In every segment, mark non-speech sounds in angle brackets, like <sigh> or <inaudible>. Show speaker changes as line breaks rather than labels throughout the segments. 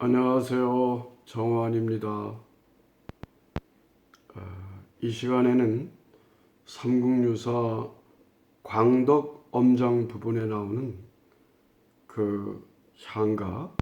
안녕하세요. 정환입니다. 아, 이 시간에는 삼국유사 광덕 엄장 부분에 나오는 그 향가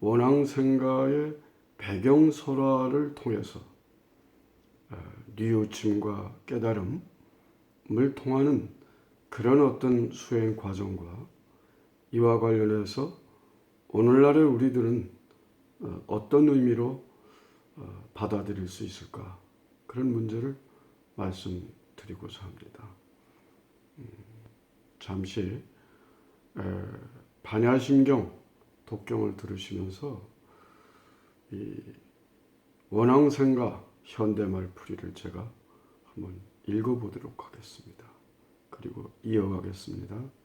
원앙생가의 배경 설화를 통해서 아, 뉘우침과 깨달음을 통하는 그런 어떤 수행 과정과 이와 관련해서 오늘날의 우리들은 어, 어떤 의미로 어, 받아들일 수 있을까 그런 문제를 말씀드리고자 합니다. 음, 잠시 에, 반야심경 독경을 들으시면서 이 원앙생가 현대말 풀이를 제가 한번 읽어보도록 하겠습니다. 그리고 이어가겠습니다.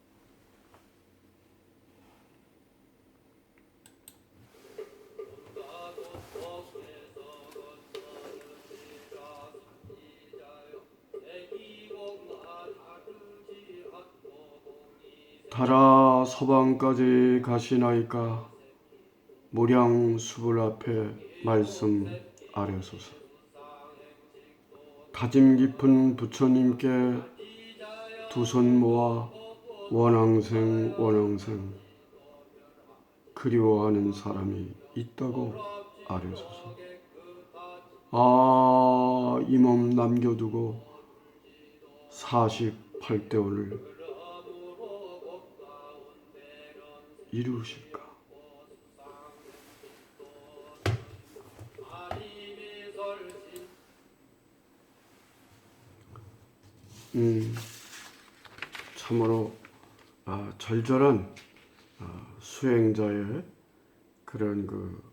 서방까지 가시나이까 모량 수불 앞에 말씀 아뢰소서. 다짐 깊은 부처님께 두 손 모아 원앙생 원앙생 그리워하는 사람이 있다고 아뢰소서. 아 이 몸 남겨두고 48대원을 이루실까? 음, 참으로 아, 절절한 아, 수행자의 그런 그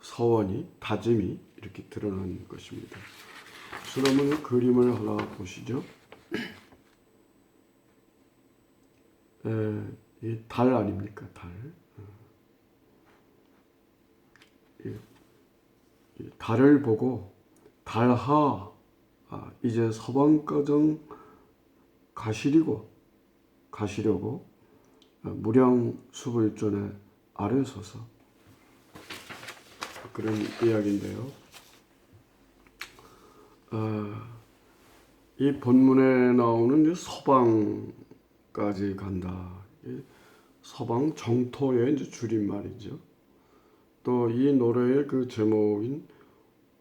서원이 다짐이 이렇게 드러난 것입니다. 그러면 그림을 하나 보시죠. <clears throat> 에, 이 달 아닙니까 달? 어. 달을 보고 달하 아, 이제 서방가정 가시리고 가시려고 어, 무량 수불전에 아래 서서 그런 이야기인데요. 아, 이 본문에 나오는 서방까지 간다. 이 서방 정토의 이제 줄임말이죠. 또 이 노래의 그 제목인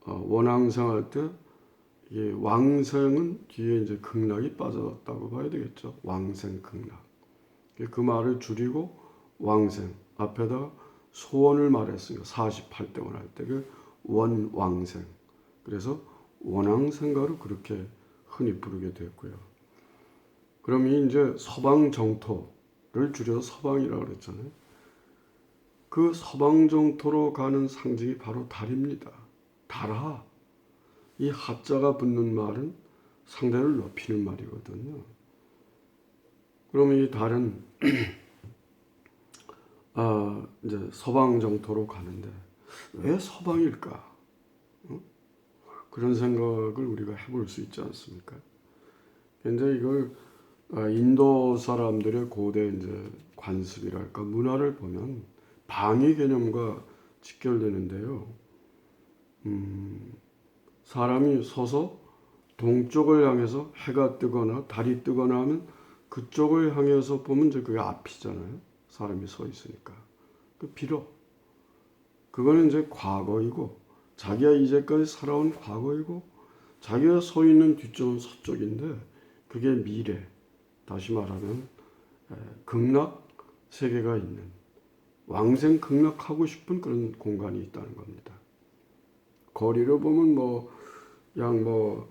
어, 원앙생할 때이 왕생은 뒤에 이제 극락이 빠졌다고 봐야 되겠죠. 왕생 극락. 그 말을 줄이고 왕생 앞에다 소원을 말했으니까 48대원 할 때 그 원왕생. 그래서 원왕생가로 그렇게 흔히 부르게 됐고요. 그럼 이 이제 서방 정토 를 줄여서 서방이라고 그랬잖아요. 그 서방 정토로 가는 상징이 바로 달입니다. 달하. 이 하자가 붙는 말은 상대를 높이는 말이거든요. 그러면 이 달은 <clears throat> 아, 이제 서방 정토로 가는데 왜 서방일까? 어? 그런 생각을 우리가 해볼 수 있지 않습니까? 근데 이걸 아, 인도 사람들의 고대 이제 관습이랄까 문화를 보면 방위 개념과 직결되는데요. 음, 사람이 서서 동쪽을 향해서 해가 뜨거나 달이 뜨거나 하면 그쪽을 향해서 보면 이제 그게 앞이잖아요. 사람이 서 있으니까. 그 빌어. 그거는 이제 과거이고 자기가 이제까지 살아온 과거이고 자기가 서 있는 뒤쪽은 서쪽인데 그게 미래. 다시 말하면 극락 세계가 있는 왕생 극락하고 싶은 그런 공간이 있다는 겁니다. 거리로 보면 뭐 양 뭐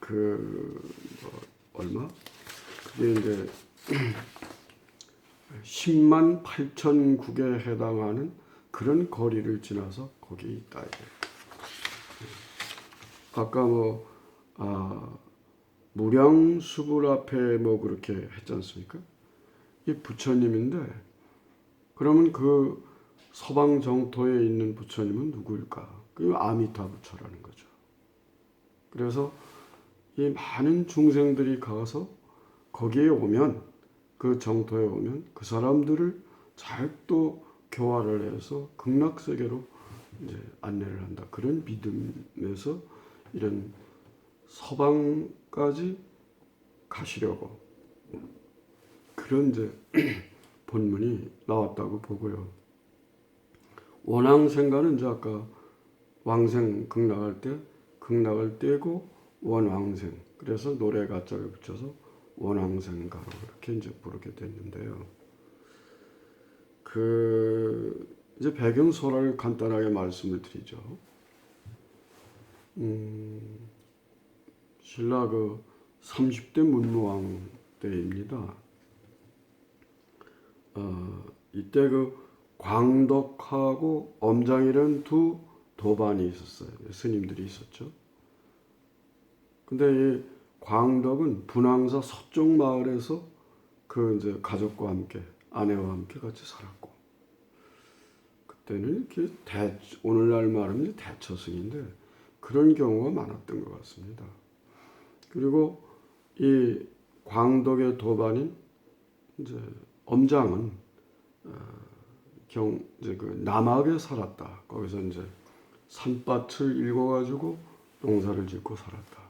그 뭐 얼마 그게 이제 <clears throat> 10만 8천 국에 해당하는 그런 거리를 지나서 거기에 있다 이게. 아까 뭐 아, 무량수불 앞에 뭐 그렇게 했지 않습니까? 이 부처님인데 그러면 그 서방 정토에 있는 부처님은 누구일까? 그 아미타 부처라는 거죠. 그래서 이 많은 중생들이 가서 거기에 오면 그 정토에 오면 그 사람들을 잘 또 교화를 해서 극락 세계로 이제 안내를 한다. 그런 믿음에서 이런 서방까지 가시려고 그런 이제 <clears throat> 본문이 나왔다고 보고요. 원왕생가는 이제 아까 왕생 극락할 때 극락을 떼고 원왕생 그래서 노래 가짜를 붙여서 원왕생가로 이렇게 이제 부르게 됐는데요. 그 이제 배경 소라를 간단하게 말씀을 드리죠. 음, 신라 그 30대 문무왕 때입니다. 어, 이때 그 광덕하고 엄장이라는 두 도반이 있었어요. 스님들이 있었죠. 근데 이 광덕은 분황사 서쪽 마을에서 그 이제 가족과 함께 아내와 함께 같이 살았고 그때는 이렇게 대 오늘날 말하면 대처승인데 그런 경우가 많았던 것 같습니다. 그리고 이 광덕의 도반인 이제 엄장은 어, 경 이제 그 남학에 살았다. 거기서 이제 산밭을 읽어가지고 농사를 짓고 살았다.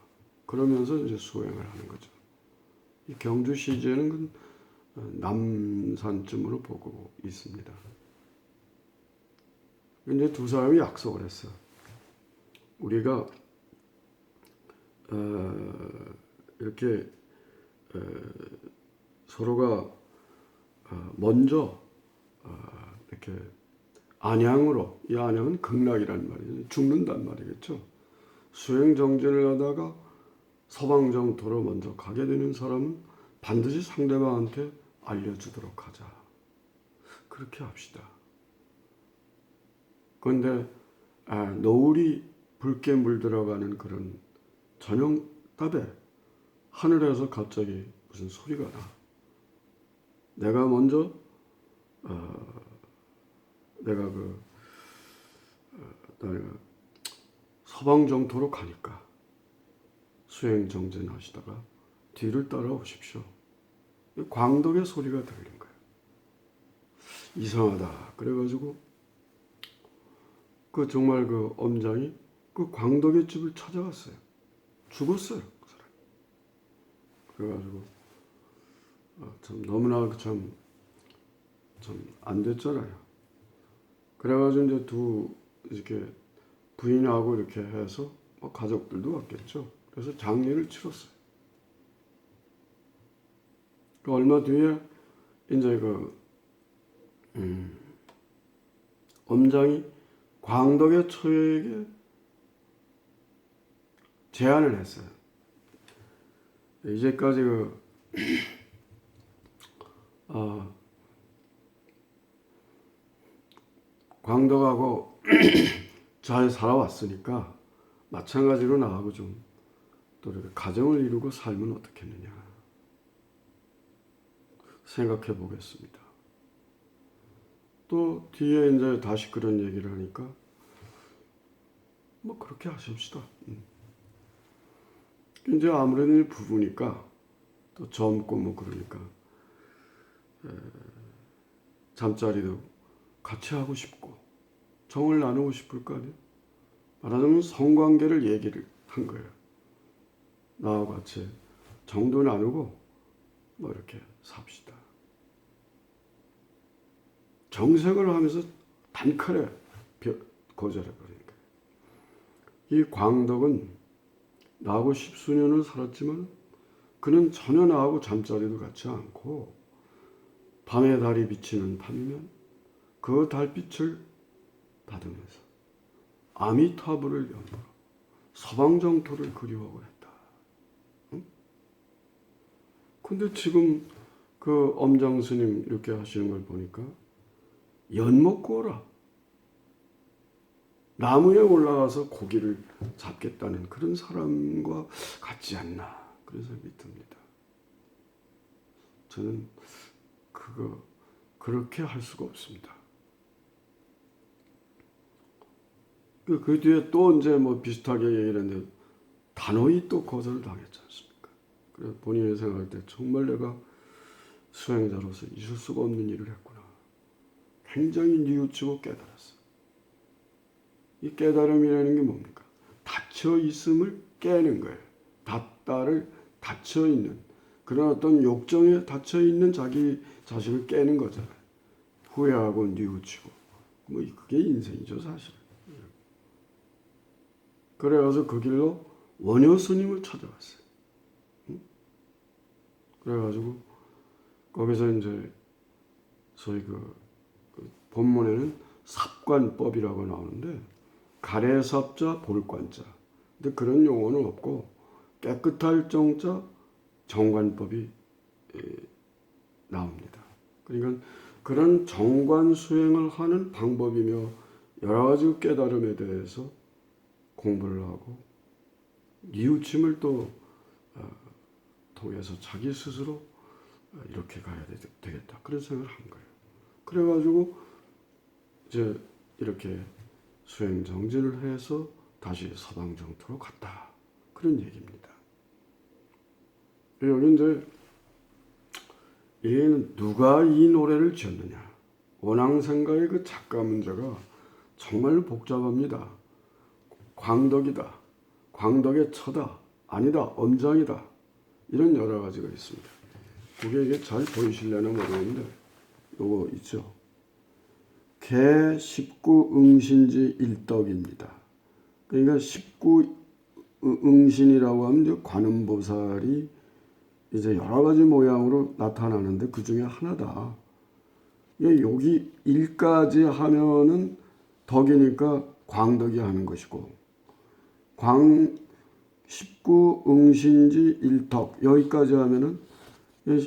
그러면서 이제 수행을 하는 거죠. 이 경주 시제는 그 어, 남산쯤으로 보고 있습니다. 이제 두 사람이 약속을 했어. 우리가 어, 이렇게 어, 서로가 어, 먼저 어, 이렇게 안양으로 이 안양은 극락이란 말이죠. 죽는단 말이겠죠. 수행 정진을 하다가 서방 정토로 먼저 가게 되는 사람은 반드시 상대방한테 알려주도록 하자. 그렇게 합시다. 그런데 아, 노을이 붉게 물들어가는 그런 저녁답에 하늘에서 갑자기 무슨 소리가 나. 내가 먼저 어, 내가 그 어, 서방 정토로 가니까 수행 정진 하시다가 뒤를 따라오십시오. 광덕의 소리가 들린 거예요. 이상하다. 그래가지고 그 정말 그 엄장이 그 광덕의 집을 찾아갔어요. 죽었어요. 그 사람. 그래가지고 어, 참 너무나 참 참 안 됐잖아요. 그래가지고 이제 두 이렇게 부인하고 이렇게 해서 뭐 가족들도 왔겠죠. 그래서 장례를 치렀어요. 그 얼마 뒤에 이제 그 음, 엄장이 광덕의 처에게 제안을 했어요. 이제까지 그 <clears throat> 어, 광덕하고 <clears throat> 잘 살아왔으니까 마찬가지로 나하고 좀 또 가정을 이루고 살면 어떻겠느냐 생각해 보겠습니다. 또 뒤에 이제 다시 그런 얘기를 하니까 뭐 그렇게 하십시다. 음. 이제 아무래도 부부니까 또 젊고 뭐 그러니까 에, 잠자리도 같이 하고 싶고 정을 나누고 싶을 거 아니에요. 말하자면 성관계를 얘기를 한 거예요. 나와 같이 정도 나누고 뭐 이렇게 삽시다. 정색을 하면서 단칼에 거절해 버리니까. 이 광덕은 나하고 십수년을 살았지만 그는 전혀 나하고 잠자리도 같지 않고 밤에 달이 비치는 밤이면 그 달빛을 받으면서 아미타불을 연으로 서방정토를 그리워하고 했다. 응? 근데 지금 그 엄장 스님 이렇게 하시는 걸 보니까 연 먹고 오라. 나무에 올라가서 고기를 잡겠다는 그런 사람과 같지 않나 그런 생각이 듭니다. 저는 그거 그렇게 할 수가 없습니다. 그, 그 뒤에 또 이제 뭐 비슷하게 얘기를 했는데 단호히 또 거절을 당했지 않습니까? 그래서 본인이 생각할 때 정말 내가 수행자로서 있을 수가 없는 일을 했구나. 굉장히 뉘우치고 깨달았어. 이 깨달음이라는 게 뭡니까? 닫혀 있음을 깨는 거예요. 닫다를 닫혀 있는 그런 어떤 욕정에 닫혀 있는 자기 자신을 깨는 거잖아요. 후회하고 뉘우치고 뭐 그게 인생이죠 사실. 그래가지고 그 길로 원효 스님을 찾아갔어요. 응? 그래가지고 거기서 이제 소위 그, 그 본문에는 삽관법이라고 나오는데 가래삽자 볼관자. 근데 그런 용어는 없고 깨끗할 정자 정관법이 에, 나옵니다. 그러니까 그런 정관 수행을 하는 방법이며 여러 가지 깨달음에 대해서 공부를 하고 뉘우침을 또 어, 통해서 자기 스스로 어, 이렇게 가야 되, 되겠다 그런 생각을 한 거예요. 그래가지고 이제 이렇게 수행 정진을 해서 다시 서방 정토로 갔다 그런 얘기입니다. 여기 이제 얘는 누가 이 노래를 지었느냐? 원앙생가의 그 작가 문제가 정말 복잡합니다. 광덕이다. 광덕의 처다. 아니다. 엄장이다. 이런 여러 가지가 있습니다. 그게 이게 잘 보이실려나 모르겠는데 요거 있죠. 개 십구 응신지 일덕입니다. 그러니까 십구 응신이라고 하면 이제 관음보살이 이제 여러 가지 모양으로 나타나는데 그 중에 하나다. 예, 여기 일까지 하면은 덕이니까 광덕이 하는 것이고 광 19 응신지 일덕 여기까지 하면은 예,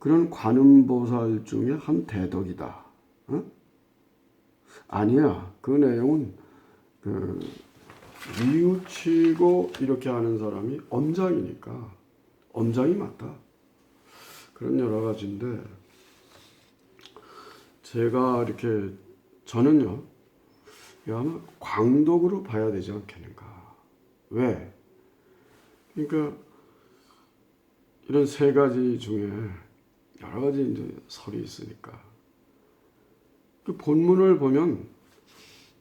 그런 관음보살 중에 한 대덕이다. 어? 아니야. 그 내용은 그 뉘우치고 이렇게 하는 사람이 엄장이니까 엄장이 맞다. 그런 여러 가지인데 제가 이렇게 저는요. 아마 광덕으로 봐야 되지 않겠는가. 왜? 그러니까 이런 세 가지 중에 여러 가지 이제 설이 있으니까 그 본문을 보면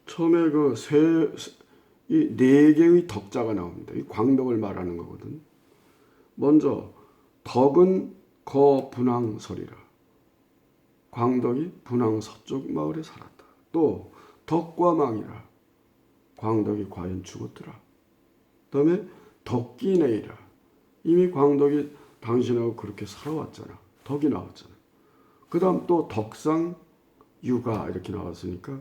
처음에 그 세 이 네 개의 덕자가 나옵니다. 이 광덕을 말하는 거거든. 먼저 덕은 거 분황설이라. 광덕이 분황 서쪽 마을에 살았다. 또 덕과 망이라. 광덕이 과연 죽었더라. 그다음에 덕기내이라. 이미 광덕이 당신하고 그렇게 살아왔잖아. 덕이 나왔잖아. 그다음 또 덕상 유가 이렇게 나왔으니까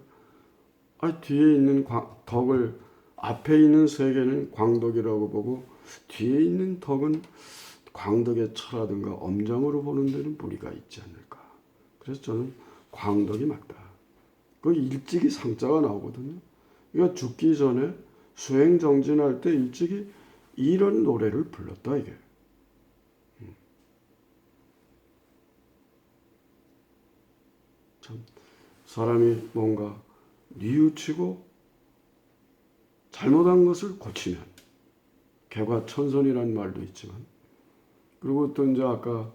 아 뒤에 있는 광, 덕을 앞에 있는 세 개는 광덕이라고 보고 뒤에 있는 덕은 광덕의 철라든가 엄정으로 보는 데는 무리가 있지 않을까. 그래서 저는 광덕이 맞다. 그 일찍이 상자가 나오거든요. 그러니까 죽기 전에 수행 정진할 때 일찍이 이런 노래를 불렀다 이게. 음. 참 사람이 뭔가 뉘우치고 잘못한 것을 고치면 개과천선이라는 말도 있지만 그리고 또 이제 아까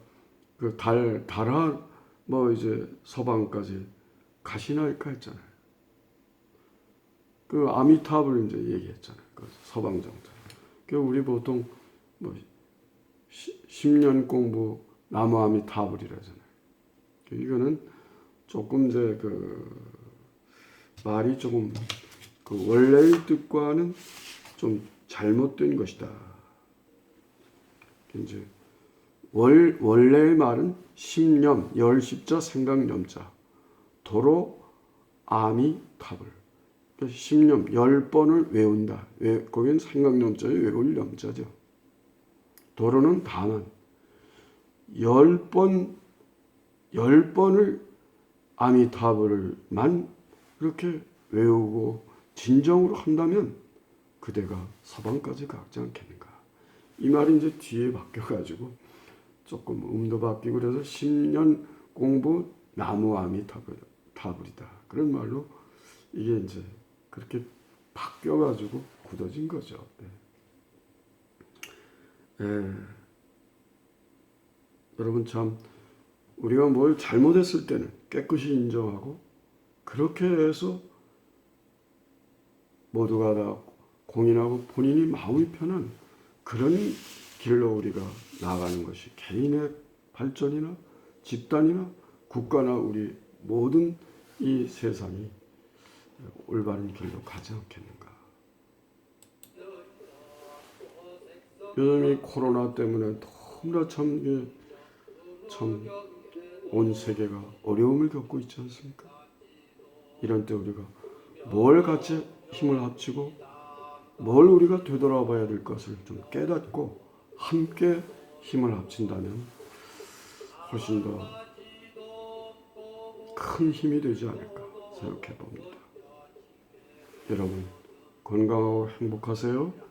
그 달 달하 뭐 이제 서방까지 가시나이까 했잖아요. 그 아미탑을 이제 얘기했잖아요. 그 서방정자. 그 우리 보통 뭐 10년 공부 나무 아미탑을 이라잖아요. 이거는 조금 이제 그 말이 조금 그 원래의 뜻과는 좀 잘못된 것이다. 이제 월 원래의 말은 십념, 열십자, 생각념자, 도로 아미 탑을 그러니까 십념 열 번을 외운다. 외 거긴 생각념자에 외울 염자죠. 도로는 다만 열 번, 열 번을 아미타불만 이렇게 외우고 진정으로 한다면 그대가 서방까지 가지 않겠는가. 이 말이 이제 뒤에 바뀌어가지고 조금 음도 바뀌고 그래서 10년 공부 나무 아미 타불이다. 그런 말로 이게 이제 그렇게 바뀌어가지고 굳어진 거죠. 네. 예. 여러분 참 우리가 뭘 잘못했을 때는 깨끗이 인정하고 그렇게 해서 모두가 다 공인하고 본인이 마음이 편한 그런 길로 우리가 나가는 것이 개인의 발전이나 집단이나 국가나 우리 모든 이 세상이 올바른 길로 가지 않겠는가. 요즘 이 코로나 때문에 너무나 참, 이게 참, 온 세계가 어려움을 겪고 있지 않습니까? 이런 때 우리가 뭘 같이 힘을 합치고 뭘 우리가 되돌아봐야 될 것을 좀 깨닫고 함께 힘을 합친다면 훨씬 더 큰 힘이 되지 않을까 생각해 봅니다. 여러분 건강하고 행복하세요.